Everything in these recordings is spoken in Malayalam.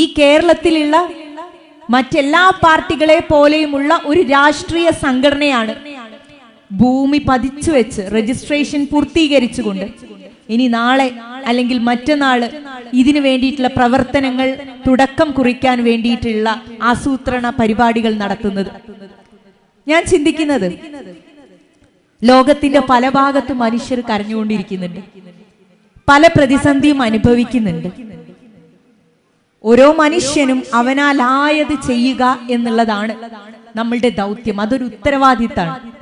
ഈ കേരളത്തിലുള്ള മറ്റെല്ലാ പാർട്ടികളെ പോലെയുമുള്ള ഒരു രാഷ്ട്രീയ സംഘടനയാണ് ഭൂമി പതിച്ചു വെച്ച് രജിസ്ട്രേഷൻ പൂർത്തീകരിച്ചുകൊണ്ട്. ഇനി നാളെ അല്ലെങ്കിൽ മറ്റന്നാൾ ഇതിനു വേണ്ടിയിട്ടുള്ള പ്രവർത്തനങ്ങൾ തുടക്കം കുറിക്കാൻ വേണ്ടിയിട്ടുള്ള ആസൂത്രണ പരിപാടികൾ നടത്തുന്നത്. ഞാൻ ചിന്തിക്കുന്നത് ലോകത്തിന്റെ പല ഭാഗത്തും മനുഷ്യർ കരഞ്ഞുകൊണ്ടിരിക്കുന്നുണ്ട്. പല പ്രതിസന്ധിയും അനുഭവിക്കുന്നുണ്ട്. ഓരോ മനുഷ്യനും അവനാലായത് ചെയ്യുക എന്നുള്ളതാണ് നമ്മളുടെ ദൗത്യം. അതൊരു ഉത്തരവാദിത്തമാണ്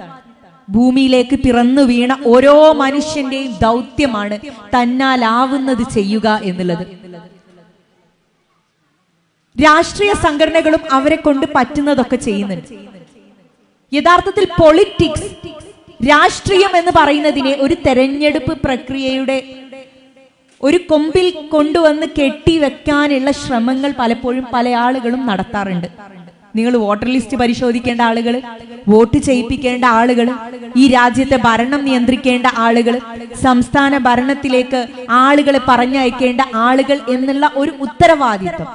ഭൂമിയിലേക്ക് പിറന്നു വീണ ഓരോ മനുഷ്യന്റെയും ദൗത്യമാണ് തന്നാലാവുന്നത് ചെയ്യുക എന്നുള്ളത്. രാഷ്ട്രീയ സംഘടനകളും അവരെ കൊണ്ട് പറ്റുന്നതൊക്കെ ചെയ്യുന്നുണ്ട്. യഥാർത്ഥത്തിൽ പൊളിറ്റിക്സ് രാഷ്ട്രീയം എന്ന് പറയുന്നതിനെ ഒരു തെരഞ്ഞെടുപ്പ് പ്രക്രിയയുടെ ഒരു കൊമ്പിൽ കൊണ്ടുവന്ന് കെട്ടി വെക്കാനുള്ള ശ്രമങ്ങൾ പലപ്പോഴും പല ആളുകളും നടത്താറുണ്ട്. നിങ്ങൾ വോട്ടർ ലിസ്റ്റ് പരിശോധിക്കേണ്ട ആളുകൾ വോട്ട് ചെയ്യിപ്പിക്കേണ്ട ആളുകൾ ഈ രാജ്യത്തെ ഭരണം നിയന്ത്രിക്കേണ്ട ആളുകൾ സംസ്ഥാന ഭരണത്തിലേക്ക് ആളുകളെ പറഞ്ഞയക്കേണ്ട ആളുകൾ എന്നുള്ള ഒരു ഉത്തരവാദിത്വം.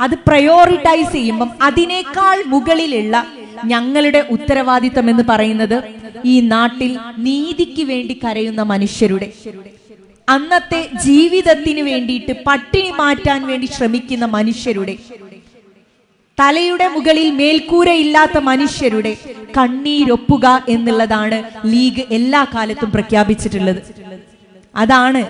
അത് പ്രയോറിറ്റൈസ് ചെയ്യുമ്പം അതിനേക്കാൾ മുകളിലുള്ള ഞങ്ങളുടെ ഉത്തരവാദിത്വം എന്ന് പറയുന്നത് ഈ നാട്ടിൽ നീതിക്ക് വേണ്ടി കരയുന്ന മനുഷ്യരുടെ അന്നത്തെ ജീവിതത്തിന് വേണ്ടിയിട്ട് പട്ടിണി മാറ്റാൻ വേണ്ടി ശ്രമിക്കുന്ന മനുഷ്യരുടെ തലയുടെ മുകളിൽ മേൽക്കൂരയില്ലാത്ത മനുഷ്യരുടെ കണ്ണീരൊപ്പുക എന്നുള്ളതാണ് ലീഗ് എല്ലാ കാലത്തും പ്രഖ്യാപിച്ചിട്ടുള്ളത്. അതാണ്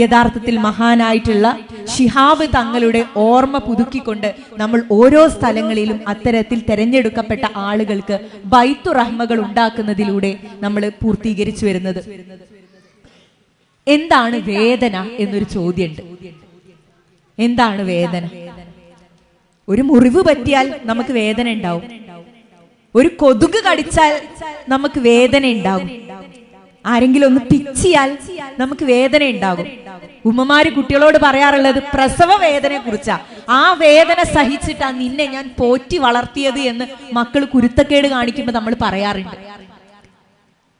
യഥാർത്ഥത്തിൽ മഹാനായിട്ടുള്ള ഷിഹാബ് തങ്ങളുടെ ഓർമ്മ പുതുക്കിക്കൊണ്ട് നമ്മൾ ഓരോ സ്ഥലങ്ങളിലും അത്തരത്തിൽ തെരഞ്ഞെടുക്കപ്പെട്ട ആളുകൾക്ക് ബൈത്തു റഹ്മകൾ ഉണ്ടാക്കുന്നതിലൂടെ നമ്മൾ പൂർത്തീകരിച്ചു വരുന്നത്. എന്താണ് വേദന എന്നൊരു ചോദ്യമുണ്ട്. എന്താണ് വേദന? ഒരു മുറിവ് പറ്റിയാൽ നമുക്ക് വേദന ഉണ്ടാവും. ഒരു കൊതുക് കടിച്ചാൽ നമുക്ക് വേദന ഉണ്ടാവും ആരെങ്കിലും ഒന്ന് പിച്ചിയാൽ നമുക്ക് വേദന ഉണ്ടാകും. ഉമ്മമാര് കുട്ടികളോട് പറയാറുള്ളത് പ്രസവ വേദനയെ കുറിച്ചാ ആ വേദന സഹിച്ചിട്ടാ നിന്നെ ഞാൻ പോറ്റി വളർത്തിയത് എന്ന് മക്കൾ കുരുത്തക്കേട് കാണിക്കുമ്പോൾ നമ്മൾ പറയാറുണ്ട്.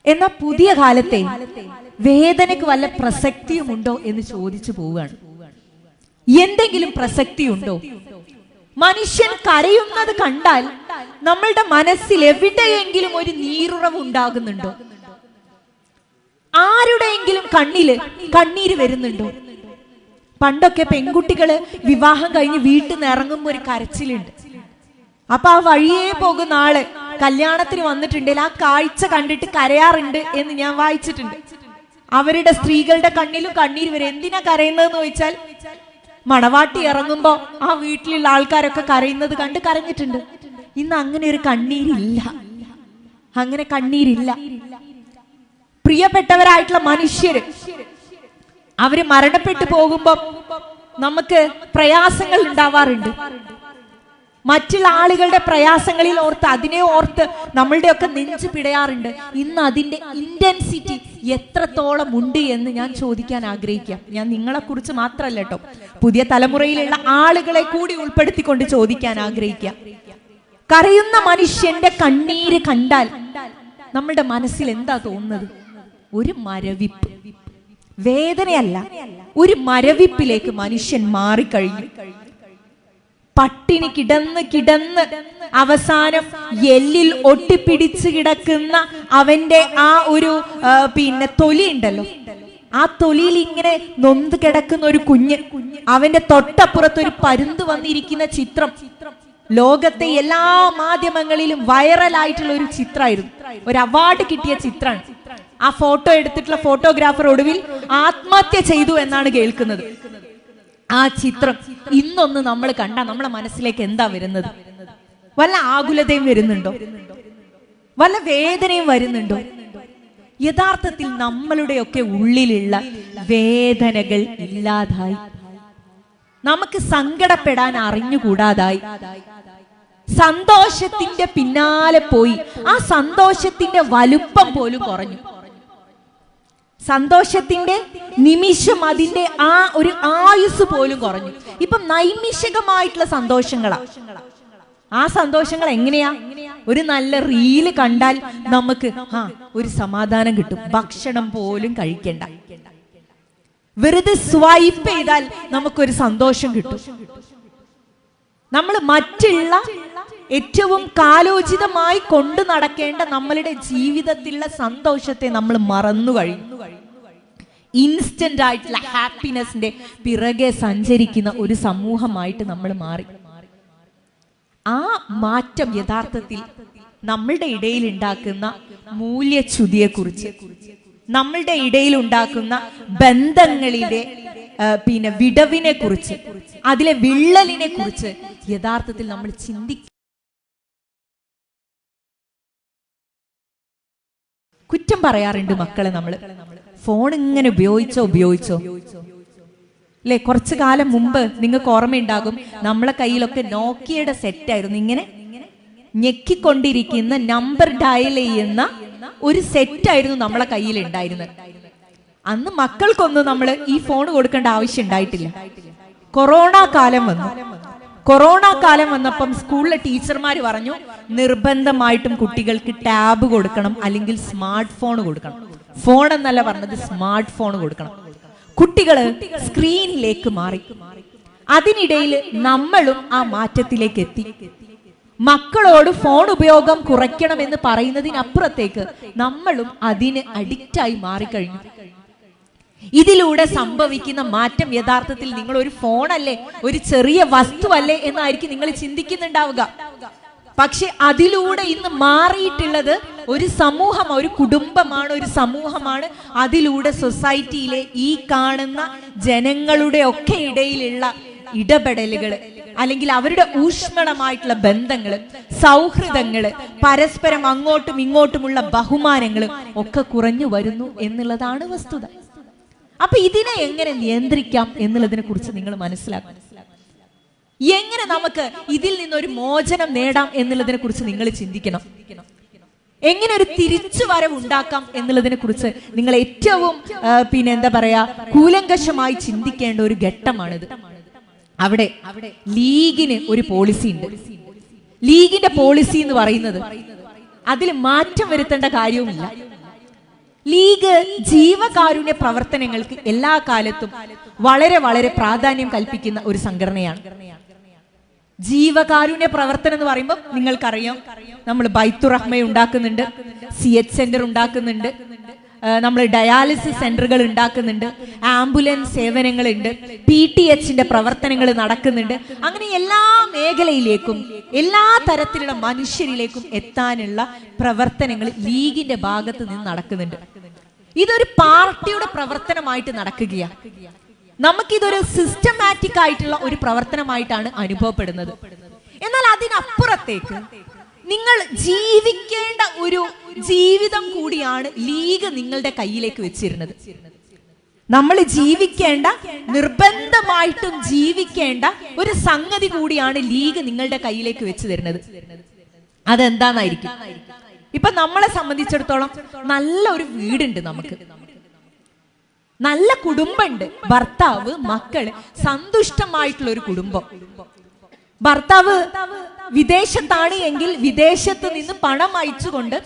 എന്നാൽ പുതിയ കാലത്തെ വേദനയ്ക്ക് വല്ല പ്രസക്തിയുമുണ്ടോ എന്ന് ചോദിച്ചു പോവുകയാണ്. എന്തെങ്കിലും പ്രസക്തി ഉണ്ടോ മനുഷ്യൻ കരയുന്നത് കണ്ടാൽ നമ്മളുടെ മനസ്സിൽ എവിടെയെങ്കിലും ഒരു നീറുറവ് ഉണ്ടാകുന്നുണ്ടോ? ആരുടെയെങ്കിലും കണ്ണിൽ കണ്ണീര് വരുന്നുണ്ടോ? പണ്ടൊക്കെ പെൺകുട്ടികൾ വിവാഹം കഴിഞ്ഞ് വീട്ടിൽ നിന്ന് ഇറങ്ങുമ്പോ ഒരു കരച്ചിലുണ്ട്. അപ്പൊ ആ വഴിയേ പോകുന്ന ആൾ കല്യാണത്തിന് വന്നിട്ടുണ്ടെങ്കിൽ ആ കാഴ്ച കണ്ടിട്ട് കരയാറുണ്ട് എന്ന് ഞാൻ വായിച്ചിട്ടുണ്ട്. അവരുടെ സ്ത്രീകളുടെ കണ്ണിലും കണ്ണീര് വരും എന്തിനാ കരയുന്നതെന്ന് ചോദിച്ചാൽ മണവാട്ടി ഇറങ്ങുമ്പോ ആ വീട്ടിലുള്ള ആൾക്കാരൊക്കെ കരയുന്നത് കണ്ട് കരഞ്ഞിട്ടുണ്ട്. ഇന്ന് അങ്ങനെ ഒരു കണ്ണീരില്ല. അങ്ങനെ കണ്ണീരില്ല. പ്രിയപ്പെട്ടവരായിട്ടുള്ള മനുഷ്യര് അവർ മരണപ്പെട്ടു പോകുമ്പോ നമുക്ക് പ്രയാസങ്ങൾ ഉണ്ടാവാറുണ്ട്. മറ്റുള്ള ആളുകളുടെ പ്രയാസങ്ങളിൽ ഓർത്ത് അതിനെ ഓർത്ത് നമ്മളുടെയൊക്കെ നെഞ്ചു പിടയാറുണ്ട്. ഇന്ന് അതിന്റെ ഇന്റൻസിറ്റി എത്രത്തോളം ഉണ്ട് എന്ന് ഞാൻ ചോദിക്കാൻ ആഗ്രഹിക്കാം. ഞാൻ നിങ്ങളെ കുറിച്ച് മാത്രമല്ല കേട്ടോ. പുതിയ തലമുറയിലുള്ള ആളുകളെ കൂടി ഉൾപ്പെടുത്തിക്കൊണ്ട് ചോദിക്കാൻ ആഗ്രഹിക്കാം. കരയുന്ന മനുഷ്യന്റെ കണ്ണീര് കണ്ടാൽ നമ്മളുടെ മനസ്സിൽ എന്താ തോന്നുന്നത്? ഒരു മരവിപ്പ്. വേദനയല്ല ഒരു മരവിപ്പിലേക്ക് മനുഷ്യൻ മാറിക്കഴിഞ്ഞു. പട്ടിണി കിടന്ന് കിടന്ന് അവസാനം എല്ലിൽ ഒട്ടിപ്പിടിച്ച് കിടക്കുന്ന അവന്റെ ആ ഒരു പിന്നെ തൊലി ഉണ്ടല്ലോ. ആ തൊലിയിൽ ഇങ്ങനെ നൊന്ത് കിടക്കുന്ന ഒരു കുഞ്ഞ് അവന്റെ തൊട്ടപ്പുറത്ത് ഒരു പരുന്ത് വന്നിരിക്കുന്ന ചിത്രം. ലോകത്തെ എല്ലാ മാധ്യമങ്ങളിലും വൈറലായിട്ടുള്ള ഒരു ചിത്രമായിരുന്നു. ഒരു അവാർഡ് കിട്ടിയ ചിത്രമാണ് ആ ഫോട്ടോ എടുത്തിട്ടുള്ള ഫോട്ടോഗ്രാഫർ ഒടുവിൽ ആത്മഹത്യ ചെയ്തു എന്നാണ് കേൾക്കുന്നത്. ആ ചിത്രം ഇന്നൊന്ന് നമ്മൾ കണ്ട നമ്മളെ മനസ്സിലേക്ക് എന്താ വരുന്നത്? വല്ല ആകുലതയും വരുന്നുണ്ടോ? വല്ല വേദനയും വരുന്നുണ്ടോ? യഥാർത്ഥത്തിൽ നമ്മളുടെയൊക്കെ ഉള്ളിലുള്ള വേദനകൾ ഇല്ലാതായി. നമുക്ക് സങ്കടപ്പെടാൻ അറിഞ്ഞുകൂടാതായി. സന്തോഷത്തിന്റെ പിന്നാലെ പോയി. ആ സന്തോഷത്തിന്റെ വലുപ്പം പോലും കുറഞ്ഞു. സന്തോഷത്തിന്റെ നിമിഷം അതിന്റെ ആ ഒരു ആയുസ് പോലും കുറഞ്ഞു. ഇപ്പം നൈമിഷികമായിട്ടുള്ള സന്തോഷങ്ങളാ. ആ സന്തോഷങ്ങൾ എങ്ങനെയാ? ഒരു നല്ല റീൽ കണ്ടാൽ നമുക്ക് ആ ഒരു സമാധാനം കിട്ടും. ഭക്ഷണം പോലും കഴിക്കണ്ട. വെറുതെ സ്വൈപ്പ് ചെയ്താൽ നമുക്കൊരു സന്തോഷം കിട്ടും. നമ്മൾ മറ്റുള്ള ഏറ്റവും കാലോചിതമായി കൊണ്ടു നടക്കേണ്ട നമ്മളുടെ ജീവിതത്തിലുള്ള സന്തോഷത്തെ നമ്മൾ മറന്നു കഴിഞ്ഞു ഇൻസ്റ്റന്റ് ആയിട്ടുള്ള ഹാപ്പിനെസിന്റെ പിറകെ സഞ്ചരിക്കുന്ന ഒരു സമൂഹമായിട്ട് നമ്മൾ മാറി. ആ മാറ്റം യഥാർത്ഥത്തിൽ നമ്മളുടെ ഇടയിൽ ഉണ്ടാക്കുന്ന മൂല്യച്യുതിയെ കുറിച്ച് നമ്മളുടെ ഇടയിൽ ഉണ്ടാക്കുന്ന ബന്ധങ്ങളിലെ പിന്നെ വിടവിനെ കുറിച്ച് അതിലെ വിള്ളലിനെ കുറിച്ച് യഥാർത്ഥത്തിൽ നമ്മൾ ചിന്തിക്കും കുറ്റം പറയാറുണ്ട് മക്കളെ നമ്മൾ. ഫോൺ ഇങ്ങനെ ഉപയോഗിച്ചോ ഉപയോഗിച്ചോ? അല്ലെ കുറച്ചു കാലം മുമ്പ് നിങ്ങൾക്ക് ഓർമ്മയുണ്ടാകും നമ്മളെ കയ്യിലൊക്കെ നോക്കിയയുടെ സെറ്റായിരുന്നു ഇങ്ങനെ ഞെക്കിക്കൊണ്ടിരിക്കുന്ന നമ്പർ ഡയൽ ചെയ്യുന്ന ഒരു സെറ്റായിരുന്നു നമ്മളെ കയ്യിൽ ഉണ്ടായിരുന്നത്. അന്ന് മക്കൾക്കൊന്നും നമ്മൾ ഈ ഫോൺ കൊടുക്കേണ്ട ആവശ്യം ഉണ്ടായിട്ടില്ല. കൊറോണ കാലം വന്നു. കൊറോണ കാലം വന്നപ്പം സ്കൂളിലെ ടീച്ചർമാർ പറഞ്ഞു നിർബന്ധമായിട്ടും കുട്ടികൾക്ക് ടാബ് കൊടുക്കണം അല്ലെങ്കിൽ സ്മാർട്ട് ഫോൺ കൊടുക്കണം. ഫോൺ എന്നല്ല പറഞ്ഞത് സ്മാർട്ട് ഫോൺ കൊടുക്കണം. കുട്ടികൾ സ്ക്രീനിലേക്ക് മാറി. അതിനിടയിൽ നമ്മളും ആ മാറ്റത്തിലേക്ക് എത്തി. മക്കളോട് ഫോൺ ഉപയോഗം കുറയ്ക്കണം എന്ന് പറയുന്നതിനപ്പുറത്തേക്ക് നമ്മളും അതിന് അഡിക്റ്റായി മാറിക്കഴിഞ്ഞു. ഇതിലൂടെ സംഭവിക്കുന്ന മാറ്റം യഥാർത്ഥത്തിൽ നിങ്ങൾ ഒരു ഫോണല്ലേ? ഒരു ചെറിയ വസ്തുവല്ലേ എന്നായിരിക്കും നിങ്ങൾ ചിന്തിക്കുന്നുണ്ടാവുക. പക്ഷെ അതിലൂടെ ഇന്ന് മാറിയിട്ടുള്ളത് ഒരു സമൂഹം ഒരു കുടുംബമാണ് ഒരു സമൂഹമാണ്. അതിലൂടെ സൊസൈറ്റിയിലെ ഈ കാണുന്ന ജനങ്ങളുടെ ഒക്കെ ഇടയിലുള്ള ഇടപെടലുകൾ അല്ലെങ്കിൽ അവരുടെ ഊഷ്മളമായിട്ടുള്ള ബന്ധങ്ങൾ സൗഹൃദങ്ങൾ പരസ്പരം അങ്ങോട്ടും ഇങ്ങോട്ടുമുള്ള ബഹുമാനങ്ങൾ ഒക്കെ കുറഞ്ഞു വരുന്നു എന്നുള്ളതാണ് വസ്തുത. അപ്പൊ ഇതിനെ എങ്ങനെ നിയന്ത്രിക്കാം എന്നുള്ളതിനെ കുറിച്ച് നിങ്ങൾ മനസ്സിലാക്കണം. എങ്ങനെ നമുക്ക് ഇതിൽ നിന്നൊരു മോചനം നേടാം എന്നുള്ളതിനെ കുറിച്ച് നിങ്ങൾ ചിന്തിക്കണം. എങ്ങനെ ഒരു തിരിച്ചു വരവ് ഉണ്ടാക്കാം എന്നുള്ളതിനെ കുറിച്ച് നിങ്ങൾ ഏറ്റവും പിന്നെ എന്താ പറയാ കൂലങ്കഷമായി ചിന്തിക്കേണ്ട ഒരു ഘട്ടമാണിത്. അവിടെ ലീഗിന് ഒരു പോളിസി ഉണ്ട്. ലീഗിന്റെ പോളിസി എന്ന് പറയുന്നത് അതിൽ മാറ്റം വരുത്തേണ്ട കാര്യവുമില്ല. ലീഗ് ജീവകാരുണ്യ പ്രവർത്തനങ്ങൾക്ക് എല്ലാ കാലത്തും വളരെ വളരെ പ്രാധാന്യം കൽപ്പിക്കുന്ന ഒരു സംഘടനയാണ്. ജീവകാരുണ്യ പ്രവർത്തനം എന്ന് പറയുമ്പോൾ നിങ്ങൾക്കറിയാം നമ്മൾ ബൈത്തുറഹ്മ ഉണ്ടാക്കുന്നുണ്ട് സി എച്ച് സെന്റർ ഉണ്ടാക്കുന്നുണ്ട് നമ്മൾ ഡയാലിസിസ് സെന്ററുകൾ ഉണ്ടാക്കുന്നുണ്ട് ആംബുലൻസ് സേവനങ്ങളുണ്ട് പി ടി എച്ചിന്റെ പ്രവർത്തനങ്ങൾ നടക്കുന്നുണ്ട്. അങ്ങനെ എല്ലാ മേഖലയിലേക്കും എല്ലാ തരത്തിലുള്ള മനുഷ്യരിലേക്കും എത്താനുള്ള പ്രവർത്തനങ്ങൾ ലീഗിന്റെ ഭാഗത്ത് നിന്ന് നടക്കുന്നുണ്ട്. ഇതൊരു പാർട്ടിയുടെ പ്രവർത്തനമായിട്ട് നടക്കുകയാണ് നമുക്കിതൊരു സിസ്റ്റമാറ്റിക് ആയിട്ടുള്ള ഒരു പ്രവർത്തനമായിട്ടാണ് അനുഭവപ്പെടുന്നത്. എന്നാൽ അതിനപ്പുറത്തേക്ക് നിങ്ങൾ ജീവിക്കേണ്ട ഒരു ജീവിതം കൂടിയാണ് ലീഗ് നിങ്ങളുടെ കയ്യിലേക്ക് വെച്ചിരുന്നത്. നമ്മൾ ജീവിക്കേണ്ട നിർബന്ധമായിട്ടും ജീവിക്കേണ്ട ഒരു സംഗതി കൂടിയാണ് ലീഗ് നിങ്ങളുടെ കയ്യിലേക്ക് വെച്ച് തരുന്നത്. അതെന്താന്നായിരിക്കും? ഇപ്പൊ നമ്മളെ സംബന്ധിച്ചിടത്തോളം നല്ല ഒരു വീടുണ്ട് നമുക്ക്. നല്ല കുടുംബമുണ്ട്. ഭർത്താവ് മക്കൾ സന്തുഷ്ടമായിട്ടുള്ള ഒരു കുടുംബം. ഭർത്താവ് വിദേശത്താണ് എങ്കിൽ വിദേശത്ത് നിന്ന് പണം അയച്ചുകൊണ്ട്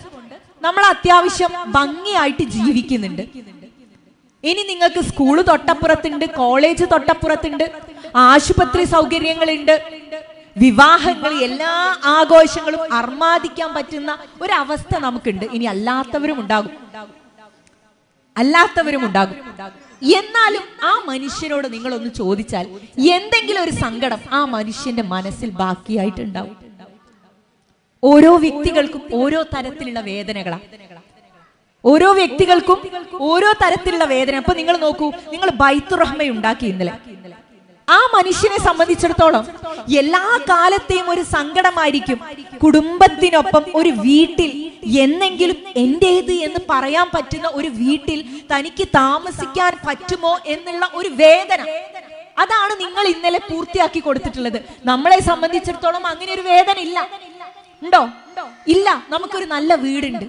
നമ്മൾ അത്യാവശ്യം ഭംഗിയായിട്ട് ജീവിക്കുന്നുണ്ട്. ഇനി നിങ്ങൾക്ക് സ്കൂൾ തൊട്ടപ്പുറത്തുണ്ട് കോളേജ് തൊട്ടപ്പുറത്തുണ്ട് ആശുപത്രി സൗകര്യങ്ങളുണ്ട് വിവാഹങ്ങൾ എല്ലാ ആഘോഷങ്ങളും അർമാദിക്കാൻ പറ്റുന്ന ഒരവസ്ഥ നമുക്കുണ്ട്. ഇനി അല്ലാത്തവരും ഉണ്ടാകും. അല്ലാത്തവരും ഉണ്ടാകും. എന്നാലും ആ മനുഷ്യനോട് നിങ്ങൾ ഒന്ന് ചോദിച്ചാൽ എന്തെങ്കിലും ഒരു സങ്കടം ആ മനുഷ്യന്റെ മനസ്സിൽ ബാക്കിയായിട്ടുണ്ടാവും. ഓരോ വ്യക്തികൾക്കും ഓരോ തരത്തിലുള്ള വേദനകളാണ് ഓരോ വ്യക്തികൾക്കും ഓരോ തരത്തിലുള്ള വേദന. അപ്പൊ നിങ്ങൾ നോക്കൂ നിങ്ങൾ ബൈത്തുറഹ്മ ഉണ്ടാക്കി ഇന്നലെ. ആ മനുഷ്യനെ സംബന്ധിച്ചിടത്തോളം എല്ലാ കാലത്തെയും ഒരു സങ്കടമായിരിക്കും. കുടുംബത്തിനൊപ്പം ഒരു വീട്ടിൽ എന്നെങ്കിലും എന്റേത് എന്ന് പറയാൻ പറ്റുന്ന ഒരു വീട്ടിൽ തനിക്ക് താമസിക്കാൻ പറ്റുമോ എന്നുള്ള ഒരു വേദന. അതാണ് നിങ്ങൾ ഇന്നലെ പൂർത്തിയാക്കി കൊടുത്തിട്ടുള്ളത്. നമ്മളെ സംബന്ധിച്ചിടത്തോളം അങ്ങനെ ഒരു വേദന ഇല്ല ഉണ്ടോ? ഇല്ല നമുക്കൊരു നല്ല വീടുണ്ട്.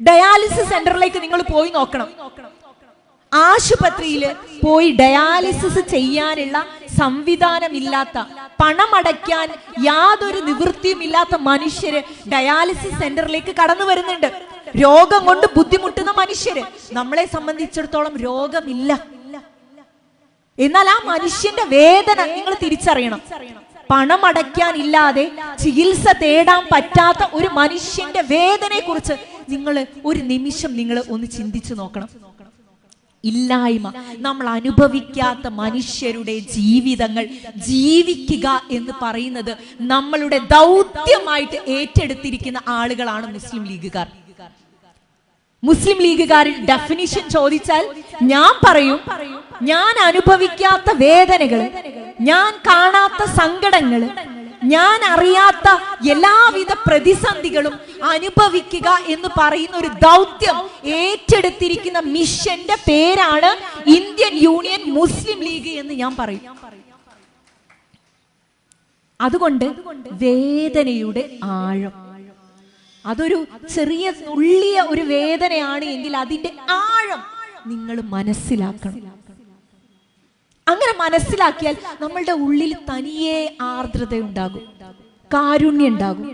ഡയാലിസിസ് സെന്ററിലേക്ക് നിങ്ങൾ പോയി നോക്കണം. ആശുപത്രിയിൽ പോയി ഡയാലിസിസ് ചെയ്യാനുള്ള സംവിധാനമില്ലാത്ത പണമടയ്ക്കാൻ യാതൊരു നിവൃത്തിയുമില്ലാത്ത മനുഷ്യര് ഡയാലിസിസ് സെന്ററിലേക്ക് കടന്നു വരുന്നുണ്ട്. രോഗം കൊണ്ട് ബുദ്ധിമുട്ടുന്ന മനുഷ്യര്. നമ്മളെ സംബന്ധിച്ചിടത്തോളം രോഗമില്ല. എന്നാൽ ആ മനുഷ്യന്റെ വേദന നിങ്ങൾ തിരിച്ചറിയണം. പണമടയ്ക്കാനില്ലാതെ ചികിത്സ തേടാൻ പറ്റാത്ത ഒരു മനുഷ്യന്റെ വേദനയെ കുറിച്ച് നിങ്ങൾ ഒരു നിമിഷം നിങ്ങൾ ഒന്ന് ചിന്തിച്ചു നോക്കണം. ഇല്ലായ്മ. നമ്മൾ അനുഭവിക്കാത്ത മനുഷ്യരുടെ ജീവിതങ്ങൾ ജീവിക്കുക എന്ന് പറയുന്നത് നമ്മളുടെ ദൗത്യമായിട്ട് ഏറ്റെടുത്തിരിക്കുന്ന ആളുകളാണ് മുസ്ലിം ലീഗുകാർ. മുസ്ലിം ലീഗുകാരിൽ ഡെഫിനിഷൻ ചോദിച്ചാൽ ഞാൻ പറയും ഞാൻ അനുഭവിക്കാത്ത വേദനകൾ ഞാൻ കാണാത്ത സങ്കടങ്ങൾ ഞാൻ അറിയാത്ത എല്ലാവിധ പ്രതിസന്ധികളും അനുഭവിക്കുക എന്ന് പറയുന്ന ഒരു ദൗത്യം ഏറ്റെടുത്തിരിക്കുന്ന മിഷന്റെ പേരാണ് ഇന്ത്യൻ യൂണിയൻ മുസ്ലിം ലീഗ് എന്ന് ഞാൻ പറയും. അതുകൊണ്ട് വേദനയുടെ ആഴം. അതൊരു ചെറിയ നുള്ളിയ ഒരു വേദനയാണ് എങ്കിൽ അതിന്റെ ആഴം നിങ്ങൾ മനസ്സിലാക്കണം. അങ്ങനെ മനസ്സിലാക്കിയാൽ നമ്മളുടെ ഉള്ളിൽ തനിയെ ആർദ്രത ഉണ്ടാകും കാരുണ്യം ഉണ്ടാകും.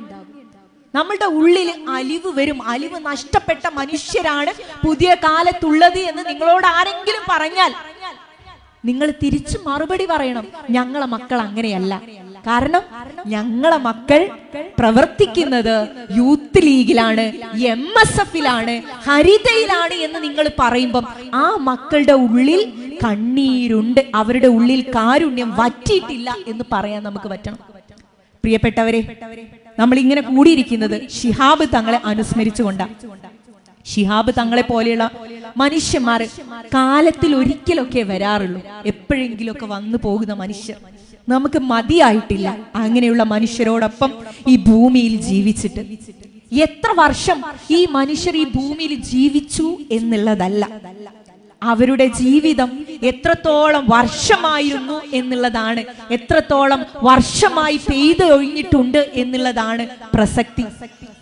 നമ്മളുടെ ഉള്ളിൽ അലിവ് വരും. അലിവ് നഷ്ടപ്പെട്ട മനുഷ്യരാണ് പുതിയ കാലത്തുള്ളത് എന്ന് നിങ്ങളോട് ആരെങ്കിലും പറഞ്ഞാൽ നിങ്ങൾ തിരിച്ചു മറുപടി പറയണം ഞങ്ങളെ മക്കൾ അങ്ങനെയല്ല. കാരണം ഞങ്ങളെ മക്കൾ പ്രവർത്തിക്കുന്നത് യൂത്ത് ലീഗിലാണ് എം എസ് എഫിലാണ് ഹരിതയിലാണ് എന്ന് നിങ്ങൾ പറയുമ്പം ആ മക്കളുടെ ഉള്ളിൽ കണ്ണീരുണ്ട്. അവരുടെ ഉള്ളിൽ കാരുണ്യം വറ്റിയിട്ടില്ല എന്ന് പറയാൻ നമുക്ക് പറ്റണം. പ്രിയപ്പെട്ടവരെ നമ്മൾ ഇങ്ങനെ കൂടിയിരിക്കുന്നത് ഷിഹാബ് തങ്ങളെ അനുസ്മരിച്ചുകൊണ്ടാണ് ഷിഹാബ് തങ്ങളെ പോലെയുള്ള മനുഷ്യന്മാർ കാലത്തിൽ ഒരിക്കലൊക്കെ വരാറുള്ളൂ. എപ്പോഴെങ്കിലുമൊക്കെ വന്നു പോകുന്ന മനുഷ്യർ. നമുക്ക് മതിയായിട്ടില്ല അങ്ങനെയുള്ള മനുഷ്യരോടൊപ്പം ഈ ഭൂമിയിൽ ജീവിച്ചിട്ട്. എത്ര വർഷം ഈ മനുഷ്യർ ഈ ഭൂമിയിൽ ജീവിച്ചു എന്നുള്ളതല്ല. അവരുടെ ജീവിതം എത്രത്തോളം വർഷമായിരുന്നു എന്നുള്ളതാണ്. എത്രത്തോളം വർഷമായി പെയ്ത് ഒഴിഞ്ഞിട്ടുണ്ട് എന്നുള്ളതാണ് പ്രസക്തി.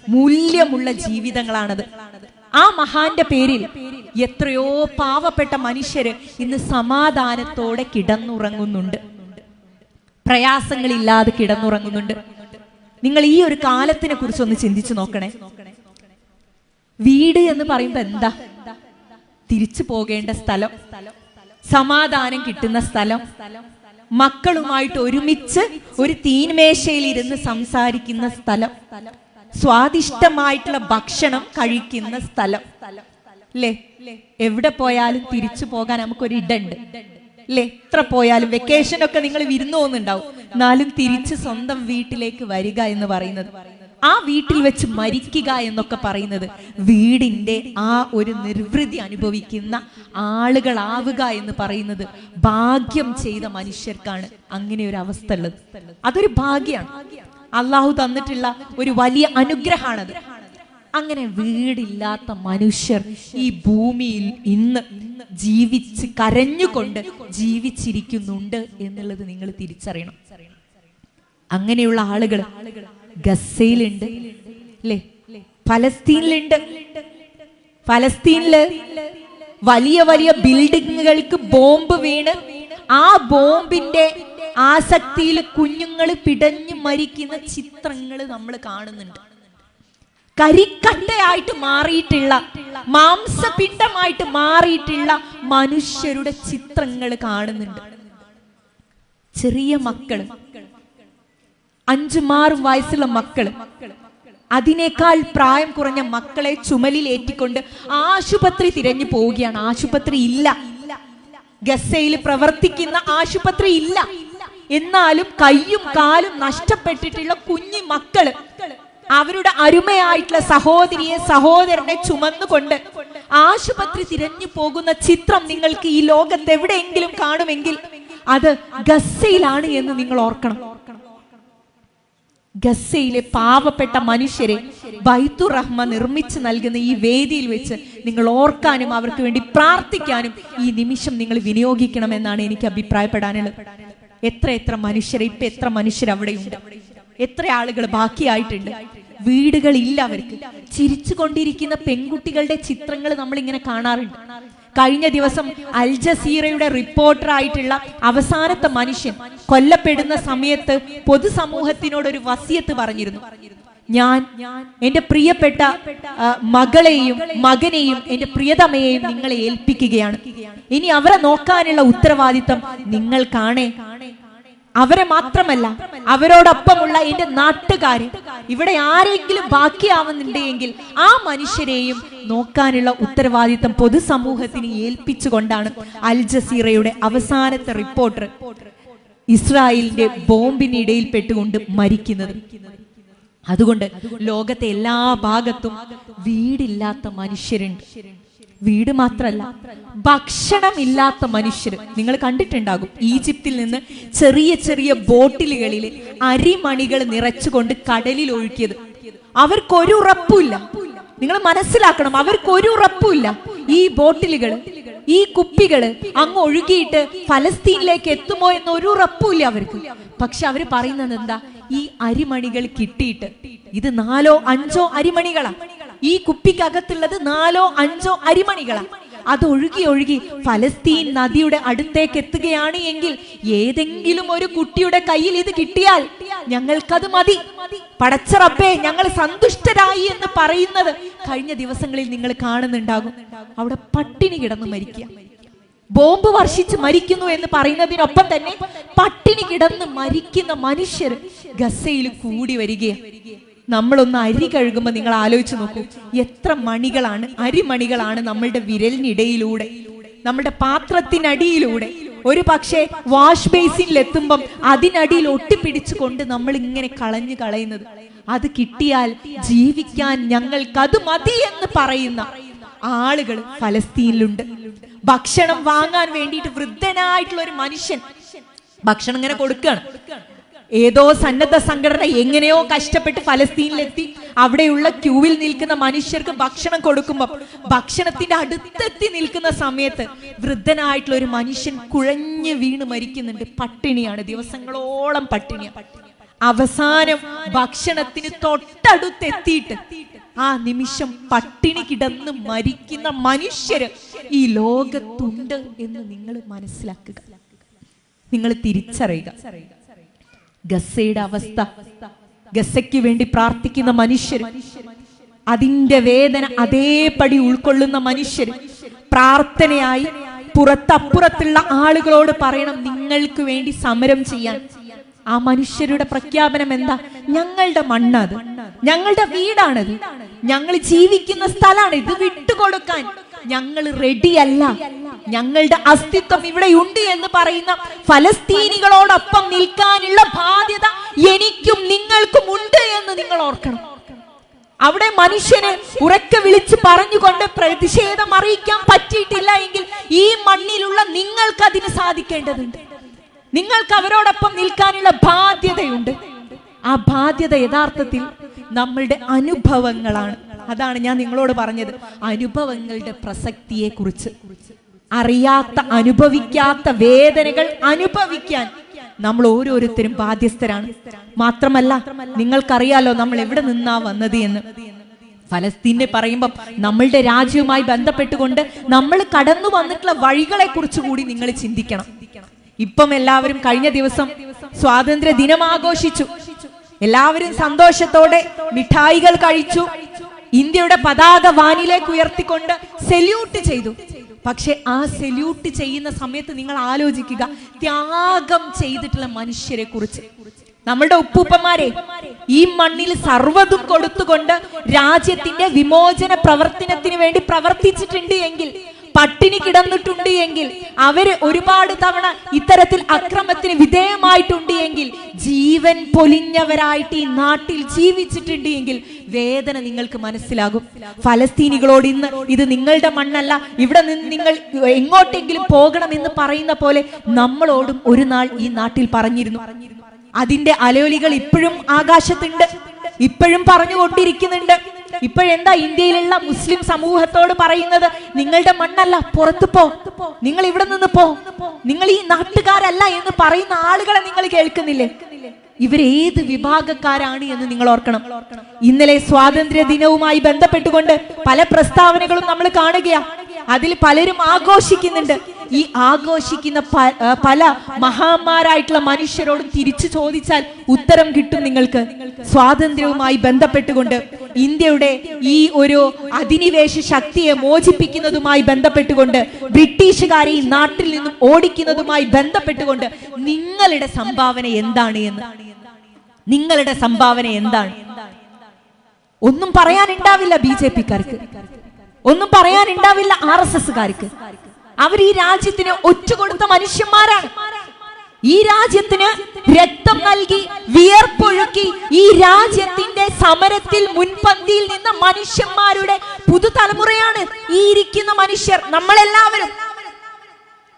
മൂല്യമുള്ള ജീവിതങ്ങളാണത്. ആ മഹാന്റെ പേരിൽ എത്രയോ പാവപ്പെട്ട മനുഷ്യര് ഇന്ന് സമാധാനത്തോടെ കിടന്നുറങ്ങുന്നുണ്ട്. പ്രയാസങ്ങളില്ലാതെ കിടന്നുറങ്ങുന്നുണ്ട്. നിങ്ങൾ ഈ ഒരു കാലത്തിനെ കുറിച്ച് ഒന്ന് ചിന്തിച്ചു നോക്കണേ. വീട് എന്ന് പറയുമ്പോ എന്താ? തിരിച്ചു പോകേണ്ട സ്ഥലം സമാധാനം കിട്ടുന്ന സ്ഥലം മക്കളുമായിട്ട് ഒരുമിച്ച് ഒരു തീൻമേശയിൽ ഇരുന്ന് സംസാരിക്കുന്ന സ്ഥലം സ്വാദിഷ്ടമായിട്ടുള്ള ഭക്ഷണം കഴിക്കുന്ന സ്ഥലം. അല്ലേ എവിടെ പോയാലും തിരിച്ചു പോകാൻ നമുക്കൊരു ഇടണ്ട്. അല്ലേ എത്ര പോയാലും വെക്കേഷൻ ഒക്കെ നിങ്ങൾ വിരുന്നു പോകുന്നുണ്ടാവും. എന്നാലും തിരിച്ച് സ്വന്തം വീട്ടിലേക്ക് വരിക എന്ന് പറയുന്നത്. ആ വീട്ടിൽ വെച്ച് മരിക്കുക എന്നൊക്കെ പറയുന്നത് വീടിന്റെ ആ ഒരു നിർവൃതി അനുഭവിക്കുന്ന ആളുകളാവുക എന്ന് പറയുന്നത് ഭാഗ്യം ചെയ്ത മനുഷ്യർക്കാണ് അങ്ങനെ ഒരു അവസ്ഥ ഉള്ളത്. അതൊരു ഭാഗ്യമാണ് അള്ളാഹു തന്നിട്ടുള്ള ഒരു വലിയ അനുഗ്രഹമാണത്. അങ്ങനെ വീടില്ലാത്ത മനുഷ്യർ ഈ ഭൂമിയിൽ ഇന്ന് ജീവിച്ച് കരഞ്ഞുകൊണ്ട് ജീവിച്ചിരിക്കുന്നുണ്ട് എന്നുള്ളത് നിങ്ങൾ തിരിച്ചറിയണം. അങ്ങനെയുള്ള ആളുകൾ ഗസയിലുണ്ട്. അല്ലേ ഫലസ്തീനിലുണ്ട്. ഫലസ്തീനിൽ വലിയ വലിയ ബിൽഡിങ്ങുകൾക്ക് ബോംബ് വീണ് ആ ബോംബിന്റെ ആസക്തിയിൽ കുഞ്ഞുങ്ങൾ പിടഞ്ഞു മരിക്കുന്ന ചിത്രങ്ങൾ നമ്മൾ കാണുന്നുണ്ട്. കരിക്കട്ടയായിട്ട് മാറിയിട്ടുള്ള മാംസപിണ്ഡമായിട്ട് മാറിയിട്ടുള്ള മനുഷ്യരുടെ ചിത്രങ്ങൾ കാണുന്നുണ്ട്. ചെറിയ മക്കൾ അഞ്ചും ആറും വയസ്സുള്ള മക്കൾ. അതിനേക്കാൾ പ്രായം കുറഞ്ഞ മക്കളെ ചുമലിൽ ഏറ്റിക്കൊണ്ട് ആശുപത്രി തിരഞ്ഞു പോവുകയാണ്. ആശുപത്രി ഇല്ല. ഗസയിൽ പ്രവർത്തിക്കുന്ന ആശുപത്രി ഇല്ല. എന്നാലും കയ്യും കാലും നഷ്ടപ്പെട്ടിട്ടുള്ള കുഞ്ഞു മക്കൾ അവരുടെ അരുമയായിട്ടുള്ള സഹോദരിയെ സഹോദരനെ ചുമന്നുകൊണ്ട് ആശുപത്രി തിരഞ്ഞു പോകുന്ന ചിത്രം നിങ്ങൾക്ക് ഈ ലോകത്ത് എവിടെയെങ്കിലും കാണുമെങ്കിൽ അത് ഗസയിലാണ് എന്ന് നിങ്ങൾ ഓർക്കണം. ഗസയിലെ പാവപ്പെട്ട മനുഷ്യരെ ബൈത്തുർ റഹ്മ നിർമ്മിച്ചു നൽകുന്ന ഈ വേദിയിൽ വെച്ച് നിങ്ങൾ ഓർക്കാനും അവർക്ക് വേണ്ടി പ്രാർത്ഥിക്കാനും ഈ നിമിഷം നിങ്ങൾ വിനിയോഗിക്കണമെന്നാണ് എനിക്ക് അഭിപ്രായപ്പെടാനുള്ളത്. എത്ര എത്ര മനുഷ്യരെ ഇപ്പൊ എത്ര മനുഷ്യർ അവിടെയുണ്ട്. എത്ര ആളുകൾ ബാക്കിയായിട്ടുണ്ട്. വീടുകളില്ല അവർക്ക്. ചിരിച്ചുകൊണ്ടിരിക്കുന്ന പെൺകുട്ടികളുടെ ചിത്രങ്ങൾ നമ്മൾ ഇങ്ങനെ കാണാറുണ്ട്. കഴിഞ്ഞ ദിവസം അൽ ജസീറയുടെ റിപ്പോർട്ടർ ആയിട്ടുള്ള അവസാനത്തെ മനുഷ്യൻ കൊല്ലപ്പെടുന്ന സമയത്ത് പൊതുസമൂഹത്തിനോട് ഒരു വസിയത്ത് പറഞ്ഞിരുന്നു. ഞാൻ എന്റെ പ്രിയപ്പെട്ട മകളെയും മകനെയും എന്റെ പ്രിയതമയെയും നിങ്ങളെ ഏൽപ്പിക്കുകയാണ്. ഇനി അവരെ നോക്കാനുള്ള ഉത്തരവാദിത്തം നിങ്ങൾ കാണേ അവരെ മാത്രമല്ല അവരോടൊപ്പമുള്ള എന്റെ നാട്ടുകാര്. ഇവിടെ ആരെങ്കിലും ബാക്കിയാവുന്നുണ്ടെങ്കിൽ ആ മനുഷ്യരെയും നോക്കാനുള്ള ഉത്തരവാദിത്തം പൊതുസമൂഹത്തിന് ഏൽപ്പിച്ചുകൊണ്ടാണ് അൽ ജസീറയുടെ അവസാനത്തെ റിപ്പോർട്ടർ ഇസ്രായേലിന്റെ ബോംബിനിടയിൽ പെട്ടുകൊണ്ട് മരിക്കുന്നത്. അതുകൊണ്ട് ലോകത്തെ എല്ലാ ഭാഗത്തും വീടില്ലാത്ത മനുഷ്യരുണ്ട്. വീട് മാത്രല്ല ഭക്ഷണമില്ലാത്ത മനുഷ്യർ നിങ്ങൾ കണ്ടിട്ടുണ്ടാകും ഈജിപ്തിൽ നിന്ന് ചെറിയ ചെറിയ ബോട്ടിലുകളിൽ അരിമണികൾ നിറച്ചുകൊണ്ട് കടലിൽ ഒഴുക്കിയത്. അവർക്കൊരു ഉറപ്പില്ല നിങ്ങൾ മനസ്സിലാക്കണം അവർക്കൊരു ഉറപ്പില്ല ഈ ബോട്ടിലുകൾ ഈ കുപ്പികൾ അങ്ങ് ഒഴുകിയിട്ട് ഫലസ്തീനിലേക്ക് എത്തുമോ എന്ന് ഒരു ഉറപ്പില്ല അവർക്ക്. പക്ഷെ അവർ പറയുന്നത് എന്താ? ഈ അരിമണികൾ കിട്ടിയിട്ട് ഇത് നാലോ അഞ്ചോ അരിമണികളാ. ഈ കുപ്പിക്കകത്തുള്ളത് നാലോ അഞ്ചോ അരിമണികളാണ് അത് ഒഴുകി ഒഴുകി ഫലസ്തീൻ നദിയുടെ അടുത്തേക്ക് എത്തുകയാണ് എങ്കിൽ ഏതെങ്കിലും ഒരു കുട്ടിയുടെ കയ്യിൽ ഇത് കിട്ടിയാൽ ഞങ്ങൾക്കത് മതി. പടച്ചറപ്പേ ഞങ്ങൾ സന്തുഷ്ടരായി എന്ന് പറയുന്നത് കഴിഞ്ഞ ദിവസങ്ങളിൽ നിങ്ങൾ കാണുന്നുണ്ടാകും. അവിടെ പട്ടിണി കിടന്ന് മരിക്കുക. ബോംബ് വർഷിച്ച് മരിക്കുന്നു എന്ന് പറയുന്നതിനൊപ്പം തന്നെ പട്ടിണി കിടന്ന് മരിക്കുന്ന മനുഷ്യർ ഗസയിൽ കൂടി വരികയാണ്. നമ്മളൊന്ന് അരി കഴുകുമ്പോൾ നിങ്ങൾ ആലോചിച്ച് നോക്കൂ. എത്ര മണികളാണ് അരിമണികളാണ് നമ്മളുടെ വിരലിനിടയിലൂടെ നമ്മുടെ പാത്രത്തിനടിയിലൂടെ. ഒരു പക്ഷേ വാഷ് ബേസിനിൽ എത്തുമ്പം അതിനടിയിൽ ഒട്ടിപ്പിടിച്ചുകൊണ്ട് നമ്മൾ ഇങ്ങനെ കളഞ്ഞു കളയുന്നത്. അത് കിട്ടിയാൽ ജീവിക്കാൻ ഞങ്ങൾക്ക് അത് മതി എന്ന് പറയുന്ന ആളുകൾ ഫലസ്തീനിലുണ്ട്. ഭക്ഷണം വാങ്ങാൻ വേണ്ടിയിട്ട് വൃദ്ധനായിട്ടുള്ള ഒരു മനുഷ്യൻ ഭക്ഷണം ഇങ്ങനെ കൊടുക്കുകയാണ് ഏതോ സന്നദ്ധ സംഘടന എങ്ങനെയോ കഷ്ടപ്പെട്ട് ഫലസ്തീനിലെത്തി. അവിടെയുള്ള ക്യൂവിൽ നിൽക്കുന്ന മനുഷ്യർക്ക് ഭക്ഷണം കൊടുക്കുമ്പോൾ ഭക്ഷണത്തിന്റെ അടുത്തെത്തി നിൽക്കുന്ന സമയത്ത് വൃദ്ധനായിട്ടുള്ള ഒരു മനുഷ്യൻ കുഴഞ്ഞു വീണ് മരിക്കുന്നുണ്ട്. പട്ടിണിയാണ്. ദിവസങ്ങളോളം പട്ടിണിയാണ് അവസാനം ഭക്ഷണത്തിന് തൊട്ടടുത്തെത്തിയിട്ട് ആ നിമിഷം പട്ടിണി കിടന്ന് മരിക്കുന്ന മനുഷ്യര് ഈ ലോകത്തുണ്ട് എന്ന് നിങ്ങൾ മനസ്സിലാക്കുക. നിങ്ങൾ തിരിച്ചറിയുക. ഗസയുടെ അവസ്ഥ. ഗസയ്ക്ക് വേണ്ടി പ്രാർത്ഥിക്കുന്ന മനുഷ്യർ. അതിന്റെ വേദന അതേപടി ഉൾക്കൊള്ളുന്ന മനുഷ്യർ. പ്രാർത്ഥനയായി പുറത്തപ്പുറത്തുള്ള ആളുകളോട് പറയണം നിങ്ങൾക്ക് വേണ്ടി സമരം ചെയ്യാൻ. ആ മനുഷ്യരുടെ പ്രഖ്യാപനം എന്താ? ഞങ്ങളുടെ മണ്ണത്. ഞങ്ങളുടെ വീടാണത്. ഞങ്ങൾ ജീവിക്കുന്ന സ്ഥലമാണ് ഇത് വിട്ടുകൊടുക്കാൻ. ഞങ്ങൾ റെഡിയല്ല ഞങ്ങളുടെ അസ്തിത്വം ഇവിടെ ഉണ്ട് എന്ന് പറയുന്ന ഫലസ്തീനികളോടൊപ്പം നിൽക്കാനുള്ള ബാധ്യത എനിക്കും നിങ്ങൾക്കും ഉണ്ട് എന്ന് നിങ്ങൾ ഓർക്കണം. അവിടെ മനുഷ്യനെ ഉറക്കെ വിളിച്ച് പറഞ്ഞുകൊണ്ട് പ്രതിഷേധം അറിയിക്കാൻ പറ്റിയിട്ടില്ല എങ്കിൽ ഈ മണ്ണിലുള്ള നിങ്ങൾക്ക് അതിന് സാധിക്കേണ്ടതുണ്ട്. നിങ്ങൾക്ക് അവരോടൊപ്പം നിൽക്കാനുള്ള ബാധ്യതയുണ്ട്. ആ ബാധ്യത യഥാർത്ഥത്തിൽ നമ്മളുടെ അനുഭവങ്ങളാണ്. അതാണ് ഞാൻ നിങ്ങളോട് പറഞ്ഞത്. അനുഭവങ്ങളുടെ പ്രസക്തിയെ കുറിച്ച് അറിയാത്ത അനുഭവിക്കാത്ത വേദനകൾ അനുഭവിക്കാൻ നമ്മൾ ഓരോരുത്തരും ബാധ്യസ്ഥരാണ്. മാത്രമല്ല നിങ്ങൾക്കറിയാലോ നമ്മൾ എവിടെ നിന്നാ വന്നത് എന്ന്. ഫലസ്തീനെ പറയുമ്പം നമ്മളുടെ രാജ്യവുമായി ബന്ധപ്പെട്ടുകൊണ്ട് നമ്മൾ കടന്നു വന്നിട്ടുള്ള വഴികളെ കുറിച്ച് കൂടി നിങ്ങൾ ചിന്തിക്കണം. ഇപ്പം എല്ലാവരും കഴിഞ്ഞ ദിവസം സ്വാതന്ത്ര്യ ദിനം ആഘോഷിച്ചു. എല്ലാവരും സന്തോഷത്തോടെ മിഠായികൾ കഴിച്ചു. ഇന്ത്യയുടെ പതാക വാനിലേക്ക് ഉയർത്തിക്കൊണ്ട് സെല്യൂട്ട് ചെയ്തു. പക്ഷെ ആ സെല്യൂട്ട് ചെയ്യുന്ന സമയത്ത് നിങ്ങൾ ആലോചിക്കുക ത്യാഗം ചെയ്തിട്ടുള്ള മനുഷ്യരെ കുറിച്ച്. നമ്മുടെ ഉപ്പൂപ്പന്മാരെ ഈ മണ്ണിൽ സർവതും കൊടുത്തുകൊണ്ട് രാജ്യത്തിന്റെ വിമോചന പ്രവർത്തനത്തിന് വേണ്ടി പ്രവർത്തിച്ചിട്ടുണ്ട് എങ്കിൽ പട്ടിണി കിടന്നിട്ടുണ്ട് എങ്കിൽ അവർ ഒരുപാട് തവണ ഇത്തരത്തിൽ അക്രമത്തിന് വിധേയമായിട്ടുണ്ട് എങ്കിൽ ജീവൻ പൊലിഞ്ഞവരായിട്ട് ഈ നാട്ടിൽ ജീവിച്ചിട്ടുണ്ട് എങ്കിൽ വേദന നിങ്ങൾക്ക് മനസ്സിലാകും. ഫലസ്തീനികളോട് ഇന്ന് ഇത് നിങ്ങളുടെ മണ്ണല്ല. ഇവിടെ നിന്ന് നിങ്ങൾ എങ്ങോട്ടെങ്കിലും പോകണം എന്ന് പറയുന്ന പോലെ നമ്മളോടും ഒരു നാൾ ഈ നാട്ടിൽ പറഞ്ഞിരുന്നു. അതിന്റെ അലയൊലികൾ ഇപ്പോഴും ആകാശത്തുണ്ട്. ഇപ്പോഴും പറഞ്ഞുകൊണ്ടിരിക്കുന്നുണ്ട്. ഇപ്പോഴെന്താ ഇന്ത്യയിലുള്ള മുസ്ലിം സമൂഹത്തോട് പറയുന്നത്? നിങ്ങളുടെ മണ്ണല്ല പുറത്തു പോ. നിങ്ങൾ ഇവിടെ നിന്ന് പോ. നിങ്ങൾ ഈ നാട്ടുകാരല്ല എന്ന് പറയുന്ന ആളുകളെ നിങ്ങൾ കേൾക്കുന്നില്ലേ? ഇവരേത് വിഭാഗക്കാരാണ് എന്ന് നിങ്ങൾ ഓർക്കണം. ഇന്നലെ സ്വാതന്ത്ര്യ ദിനവുമായി ബന്ധപ്പെട്ടുകൊണ്ട് പല പ്രസ്താവനകളും നമ്മൾ കാണുകയാ. അതിൽ പലരും ആഘോഷിക്കുന്നുണ്ട്. ഈ ആഘോഷിക്കുന്ന പല മഹാന്മാരായിട്ടുള്ള മനുഷ്യരോട് തിരിച്ചു ചോദിച്ചാൽ ഉത്തരം കിട്ടും നിങ്ങൾക്ക്. സ്വാതന്ത്ര്യവുമായി ബന്ധപ്പെട്ടുകൊണ്ട് ഇന്ത്യയുടെ ഈ ഒരു അധിനിവേശ ശക്തിയെ മോചിപ്പിക്കുന്നതുമായി ബന്ധപ്പെട്ടുകൊണ്ട് ബ്രിട്ടീഷുകാരെ ഈ നാട്ടിൽ നിന്നും ഓടിക്കുന്നതുമായി ബന്ധപ്പെട്ടുകൊണ്ട് നിങ്ങളുടെ സംഭാവന എന്താണ് എന്ന്? നിങ്ങളുടെ സംഭാവന എന്താണ്? ഒന്നും പറയാനുണ്ടാവില്ല ബി ജെ പിക്കാർക്ക്. ഒന്നും പറയാനുണ്ടാവില്ല ആർ എസ് എസ്കാർക്ക് അവർ ഈ രാജ്യത്തിന് ഒറ്റുകൊടുത്ത മനുഷ്യന്മാരാണ്. ഈ രാജ്യത്തിന് രക്തം നൽകി വിയർപ്പൊഴുക്കി ഈ രാജ്യത്തിന്റെ സമരത്തിൽ മുൻപന്തിയിൽ നിന്ന മനുഷ്യന്മാരുടെ പുതുതലമുറയാണ് ഈ ഇരിക്കുന്ന മനുഷ്യർ നമ്മളെല്ലാവരും.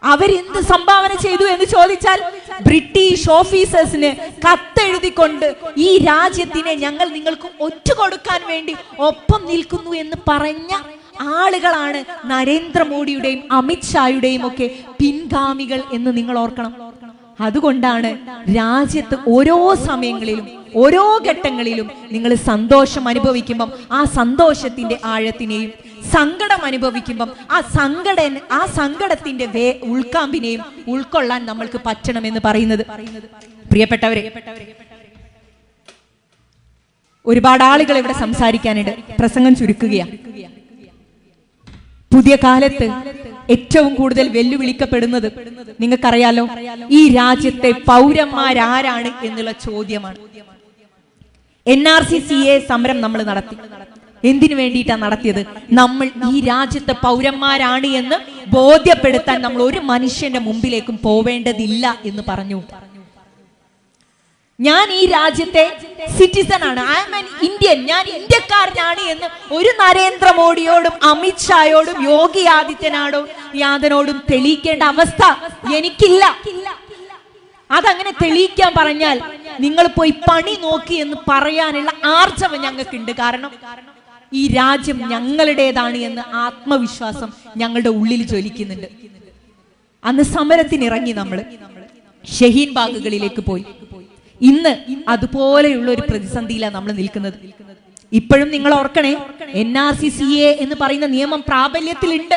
അവരെന്ത് സംഭാവന ചെയ്തു എന്ന് ചോദിച്ചാൽ ബ്രിട്ടീഷ് ഓഫീസേഴ്സിന് കത്തെഴുതിക്കൊണ്ട് ഈ രാജ്യത്തിനെ ഞങ്ങൾ നിങ്ങൾക്ക് ഒറ്റുകൊടുക്കാൻ വേണ്ടി ഒപ്പം നിൽക്കുന്നു എന്ന് പറഞ്ഞ ആളുകളാണ് നരേന്ദ്രമോദിയുടെയും അമിത്ഷായുടെയും ഒക്കെ പിൻഗാമികൾ എന്ന് നിങ്ങൾ ഓർക്കണം. അതുകൊണ്ടാണ് രാജ്യത്ത് ഓരോ സമയങ്ങളിലും ഓരോ ഘട്ടങ്ങളിലും നിങ്ങൾ സന്തോഷം അനുഭവിക്കുമ്പം ആ സന്തോഷത്തിന്റെ ആഴത്തിനെയും സങ്കടം അനുഭവിക്കുമ്പം ആ സങ്കട ആ സങ്കടത്തിന്റെ വേ ഉൾക്കാമ്പിനെയും ഉൾക്കൊള്ളാൻ നമ്മൾക്ക് പറ്റണം എന്ന് പറയുന്നത്. പ്രിയപ്പെട്ടവരെ ഒരുപാട് ആളുകൾ ഇവിടെ സംസാരിക്കാനുണ്ട്. പ്രസംഗം ചുരുക്കുകയാണ്. പുതിയ കാലത്ത് ഏറ്റവും കൂടുതൽ വെല്ലുവിളിക്കപ്പെടുന്നത് നിങ്ങൾക്കറിയാലോ? ഈ രാജ്യത്തെ പൗരന്മാരാരാണ് എന്നുള്ള ചോദ്യമാണ്. N R C C A സമരം നമ്മൾ നടത്തി. എന്തിനു വേണ്ടിയിട്ടാണ് നടത്തിയത്? നമ്മൾ ഈ രാജ്യത്തെ പൗരന്മാരാണ് എന്ന് ബോധ്യപ്പെടുത്താൻ നമ്മൾ ഒരു മനുഷ്യന്റെ മുമ്പിലേക്കും പോവേണ്ടതില്ല എന്ന് പറഞ്ഞു. ഞാൻ ഈ രാജ്യത്തെ സിറ്റിസൺ ആണ്. ഐ എം ഇന്ത്യൻ ഞാൻ ഇന്ത്യക്കാരനാണ് എന്ന് ഒരു നരേന്ദ്രമോദിയോടും അമിത്ഷായോടും യോഗി ആദിത്യനാടോ യാദനോടും തെളിയിക്കേണ്ട അവസ്ഥ എനിക്കില്ല. അതങ്ങനെ തെളിയിക്കാൻ പറഞ്ഞാൽ നിങ്ങൾ പോയി പണി നോക്കി എന്ന് പറയാനുള്ള ആർജവം ഞങ്ങൾക്കുണ്ട്. കാരണം ഈ രാജ്യം ഞങ്ങളുടേതാണ് എന്ന് ആത്മവിശ്വാസം ഞങ്ങളുടെ ഉള്ളിൽ ജ്വലിക്കുന്നുണ്ട്. അന്ന് സമരത്തിനിറങ്ങി നമ്മൾ ഷഹീൻ ബാഗുകളിലേക്ക് പോയി. ഇന്ന് അതുപോലെയുള്ള ഒരു പ്രതിസന്ധിയിലാണ് നമ്മൾ നിൽക്കുന്നത്. ഇപ്പോഴും നിങ്ങൾ ഓർക്കണേ N R C C A എന്ന് പറയുന്ന നിയമം പ്രാബല്യത്തിലുണ്ട്.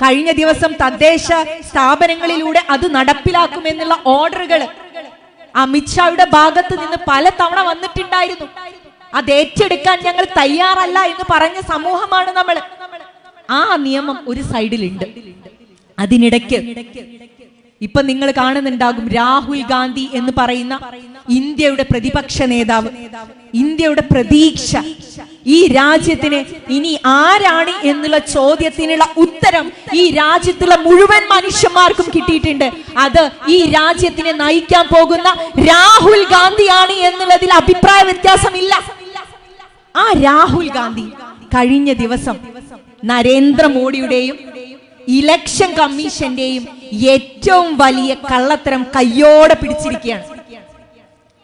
കഴിഞ്ഞ ദിവസം തദ്ദേശ സ്ഥാപനങ്ങളിലൂടെ അത് നടപ്പിലാക്കുമെന്നുള്ള ഓർഡറുകൾ അമിത്ഷായുടെ ഭാഗത്ത് നിന്ന് പല തവണ വന്നിട്ടുണ്ടായിരുന്നു. അത് ഏറ്റെടുക്കാൻ ഞങ്ങൾ തയ്യാറല്ല എന്ന് പറഞ്ഞ സമൂഹമാണ് നമ്മൾ ആ നിയമം ഒരു സൈഡിലുണ്ട്. അതിനിടയ്ക്ക് ഇപ്പൊ നിങ്ങൾ കാണുന്നുണ്ടാകും രാഹുൽ ഗാന്ധി എന്ന് പറയുന്ന ഇന്ത്യയുടെ പ്രതിപക്ഷ നേതാവ്. ഇന്ത്യയുടെ പ്രതീക്ഷ. ഈ രാജ്യത്തിന് ഇനി ആരാണ് എന്നുള്ള ചോദ്യത്തിനുള്ള ഉത്തരം ഈ രാജ്യത്തുള്ള മുഴുവൻ മനുഷ്യന്മാർക്കും കിട്ടിയിട്ടുണ്ട്. അത് ഈ രാജ്യത്തിനെ നയിക്കാൻ പോകുന്ന രാഹുൽ ഗാന്ധിയാണ് എന്നുള്ളതിൽ അഭിപ്രായ വ്യത്യാസമില്ല. ആ രാഹുൽ ഗാന്ധി കഴിഞ്ഞ ദിവസം നരേന്ദ്രമോദിയുടെയും ഇലക്ഷൻ കമ്മീഷന്റെയും ഏറ്റവും വലിയ കള്ളത്തരം കയ്യോടെ പിടിച്ചിരിക്കുകയാണ്.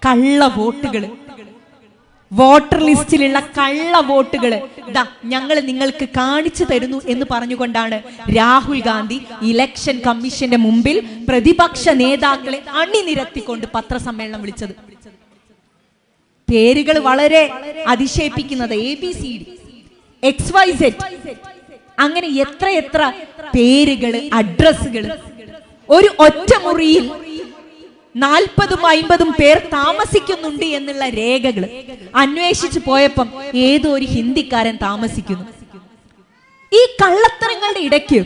കള്ള വോട്ടുകൾ വോട്ടർ ലിസ്റ്റിലുള്ള കള്ള വോട്ടുകൾ ദാ ഞങ്ങൾ നിങ്ങൾക്ക് കാണിച്ചു തരുന്നു എന്ന് പറഞ്ഞുകൊണ്ടാണ് രാഹുൽ ഗാന്ധി ഇലക്ഷൻ കമ്മീഷന്റെ മുമ്പിൽ പ്രതിപക്ഷ നേതാക്കളെ അണിനിരത്തിക്കൊണ്ട് പത്രസമ്മേളനം വിളിച്ചത്. പേരുകൾ വളരെ അതിശയിപ്പിക്കുന്നത് A B C D X Y set അങ്ങനെ എത്ര എത്ര പേരുകൾ അഡ്രസ്സുകൾ ഒരു ഒറ്റ മുറിയിൽ നാൽപ്പതും അമ്പതും പേർ താമസിക്കുന്നുണ്ട് എന്നുള്ള രേഖകൾ അന്വേഷിച്ചു പോയപ്പം ഏതോ ഒരു ഹിന്ദിക്കാരൻ താമസിക്കുന്നു. ഈ കള്ളത്തരങ്ങളുടെ ഇടയ്ക്ക്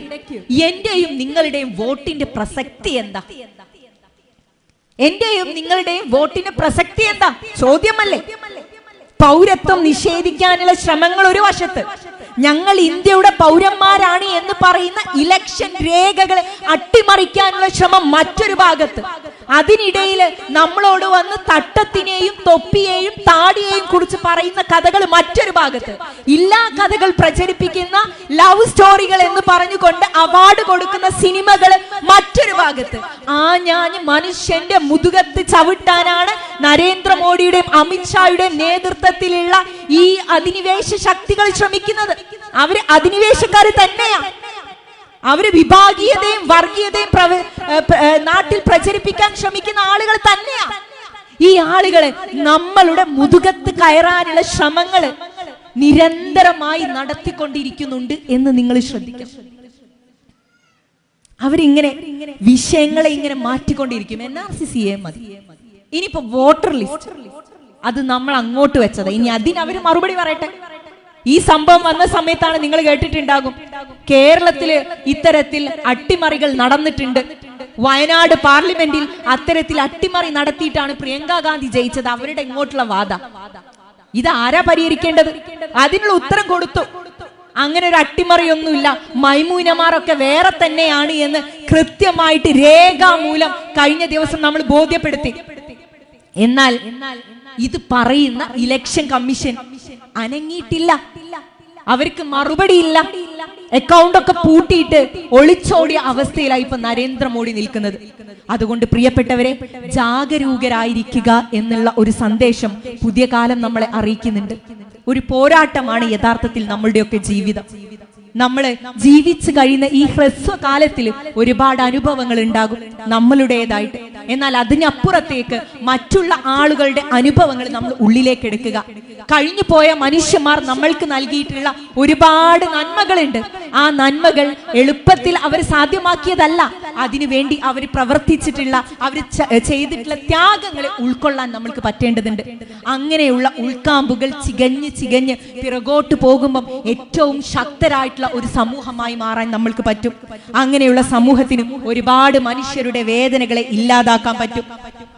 എന്റെയും നിങ്ങളുടെയും വോട്ടിന്റെ പ്രസക്തി എന്താ? എന്റെയും നിങ്ങളുടെയും വോട്ടിന്റെ പ്രസക്തി എന്താ? ചോദ്യമല്ലേ? പൗരത്വം നിഷേധിക്കാനുള്ള ശ്രമങ്ങൾ ഒരു വശത്ത് ഞങ്ങൾ ഇന്ത്യയുടെ പൗരന്മാരാണ് എന്ന് പറയുന്ന ഇലക്ഷൻ രേഖകളെ അട്ടിമറിക്കാനുള്ള ശ്രമം മറ്റൊരു ഭാഗത്ത്. അതിനിടയിൽ നമ്മളോട് വന്ന് തട്ടത്തിനെയും തൊപ്പിയെയും താടിയെയും കുറിച്ച് പറയുന്ന കഥകൾ മറ്റൊരു ഭാഗത്ത്. ഇല്ലാ കഥകൾ പ്രചരിപ്പിക്കുന്ന ലവ് സ്റ്റോറികൾ എന്ന് പറഞ്ഞുകൊണ്ട് അവാർഡ് കൊടുക്കുന്ന സിനിമകൾ മറ്റൊരു ഭാഗത്ത്. ആ ഞാൻ മനുഷ്യന്റെ മുതുകത്ത് ചവിട്ടാനാണ് നരേന്ദ്രമോദിയുടെയും അമിത്ഷായുടെയും നേതൃത്വത്തിലുള്ള ഈ അധിനിവേശ ശക്തികൾ ശ്രമിക്കുന്നത്. അവർ അധിനിവേശക്കാർ തന്നെയാണ് അവർ വിഭാഗീയതയും വർഗീയതയും നാട്ടിൽ പ്രചരിപ്പിക്കാൻ ശ്രമിക്കുന്ന ആളുകൾ തന്നെയാണ് ഈ ആളുകളെ നമ്മളുടെ മുതുകത്ത് കയറാനുള്ള ശ്രമങ്ങൾ നിരന്തരമായി നടത്തിക്കൊണ്ടിരിക്കുന്നുണ്ട് എന്ന് നിങ്ങൾ ശ്രദ്ധിക്കണം. അവരിങ്ങനെ വിഷയങ്ങളെ ഇങ്ങനെ മാറ്റിക്കൊണ്ടിരിക്കും. N R C C A മതി. ഇനിയിപ്പോ വോട്ടർ ലിസ്റ്റ്. അത് നമ്മൾ അങ്ങോട്ട് വെച്ചത്. ഇനി അതിന് അവർ മറുപടി പറയട്ടെ? ഈ സംഭവം വന്ന സമയത്താണ് നിങ്ങൾ കേട്ടിട്ടുണ്ടാകും. കേരളത്തിൽ ഇത്തരത്തിൽ അട്ടിമറികൾ നടന്നിട്ടുണ്ട്. വയനാട് പാർലമെന്റിൽ അത്തരത്തിൽ അട്ടിമറി നടത്തിയിട്ടാണ് പ്രിയങ്ക ഗാന്ധി ജയിച്ചത്. അവരുടെ ഇങ്ങോട്ടുള്ള വാദ. ഇത് ആരാ പരിഹരിക്കേണ്ടത്? അതിനുള്ള ഉത്തരം കൊടുത്തു. അങ്ങനെ ഒരു അട്ടിമറിയൊന്നുമില്ല. മൈമൂനമാരൊക്കെ വേറെ തന്നെയാണ് എന്ന് കൃത്യമായിട്ട് രേഖാമൂലം കഴിഞ്ഞ ദിവസം നമ്മൾ ബോധ്യപ്പെടുത്തി. എന്നാൽ ഇത് പറയുന്ന ഇലക്ഷൻ കമ്മീഷൻ അനങ്ങിയിട്ടില്ല. അവർക്ക് മറുപടിയില്ല. അക്കൗണ്ട് ഒക്കെ പൂട്ടിയിട്ട് ഒളിച്ചോടിയ അവസ്ഥയിലായി ഇപ്പൊ നരേന്ദ്രമോദി നിൽക്കുന്നത്. അതുകൊണ്ട് പ്രിയപ്പെട്ടവരെ ജാഗരൂകരായിരിക്കുക എന്നുള്ള ഒരു സന്ദേശം പുതിയ കാലം നമ്മളെ അറിയിക്കുന്നുണ്ട്. ഒരു പോരാട്ടമാണ് യഥാർത്ഥത്തിൽ നമ്മളുടെയൊക്കെ ജീവിതം. നമ്മൾ ജീവിച്ചു കഴിയുന്ന ഈ ഹ്രസ്വകാലത്തിൽ ഒരുപാട് അനുഭവങ്ങൾ ഉണ്ടാകും നമ്മളുടേതായിട്ട്. എന്നാൽ അതിനപ്പുറത്തേക്ക് മറ്റുള്ള ആളുകളുടെ അനുഭവങ്ങൾ നമ്മൾ ഉള്ളിലേക്ക് എടുക്കുക. കഴിഞ്ഞു പോയ മനുഷ്യന്മാർ നമ്മൾക്ക് നൽകിയിട്ടുള്ള ഒരുപാട് നന്മകളുണ്ട്. ആ നന്മകൾ എളുപ്പത്തിൽ അവർ സാധ്യമാക്കിയതല്ല. അതിനുവേണ്ടി അവർ പ്രവർത്തിച്ചിട്ടുള്ള അവർ ചെയ്തിട്ടുള്ള ത്യാഗങ്ങളെ ഉൾക്കൊള്ളാൻ നമ്മൾക്ക് പറ്റേണ്ടതുണ്ട്. അങ്ങനെയുള്ള ഉൾക്കാമ്പുകൾ ചികഞ്ഞ് ചികഞ്ഞ് പിറകോട്ട് പോകുമ്പം ഏറ്റവും ശക്തരായിട്ടുള്ള ഒരു സമൂഹമായി മാറാൻ നമ്മൾക്ക് പറ്റും. അങ്ങനെയുള്ള സമൂഹത്തിന് ഒരുപാട് മനുഷ്യരുടെ വേദനകളെ ഇല്ലാതാക്കാൻ പറ്റും.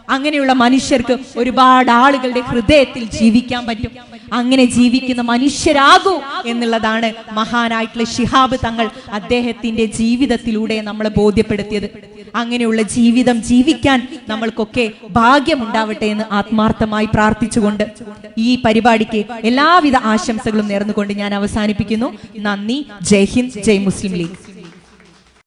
അങ്ങനെയുള്ള മനുഷ്യർക്ക് ഒരുപാട് ആളുകളുടെ ഹൃദയത്തിൽ ജീവിക്കാൻ പറ്റും. അങ്ങനെ ജീവിക്കുന്ന മനുഷ്യരാകൂ എന്നുള്ളതാണ് മഹാനായിട്ടുള്ള ഷിഹാബ് തങ്ങൾ അദ്ദേഹത്തിന്റെ ജീവിതത്തിലൂടെ നമ്മളെ ബോധ്യപ്പെടുത്തിയത്. അങ്ങനെയുള്ള ജീവിതം ജീവിക്കാൻ നമ്മൾക്കൊക്കെ ഭാഗ്യമുണ്ടാവട്ടെ എന്ന് ആത്മാർത്ഥമായി പ്രാർത്ഥിച്ചുകൊണ്ട് ഈ പരിപാടിക്ക് എല്ലാവിധ ആശംസകളും നേർന്നുകൊണ്ട് ഞാൻ അവസാനിപ്പിക്കുന്നു. നന്ദി. ജയ് ഹിന്ദ്. ജയ് മുസ്ലിം ലീഗ്.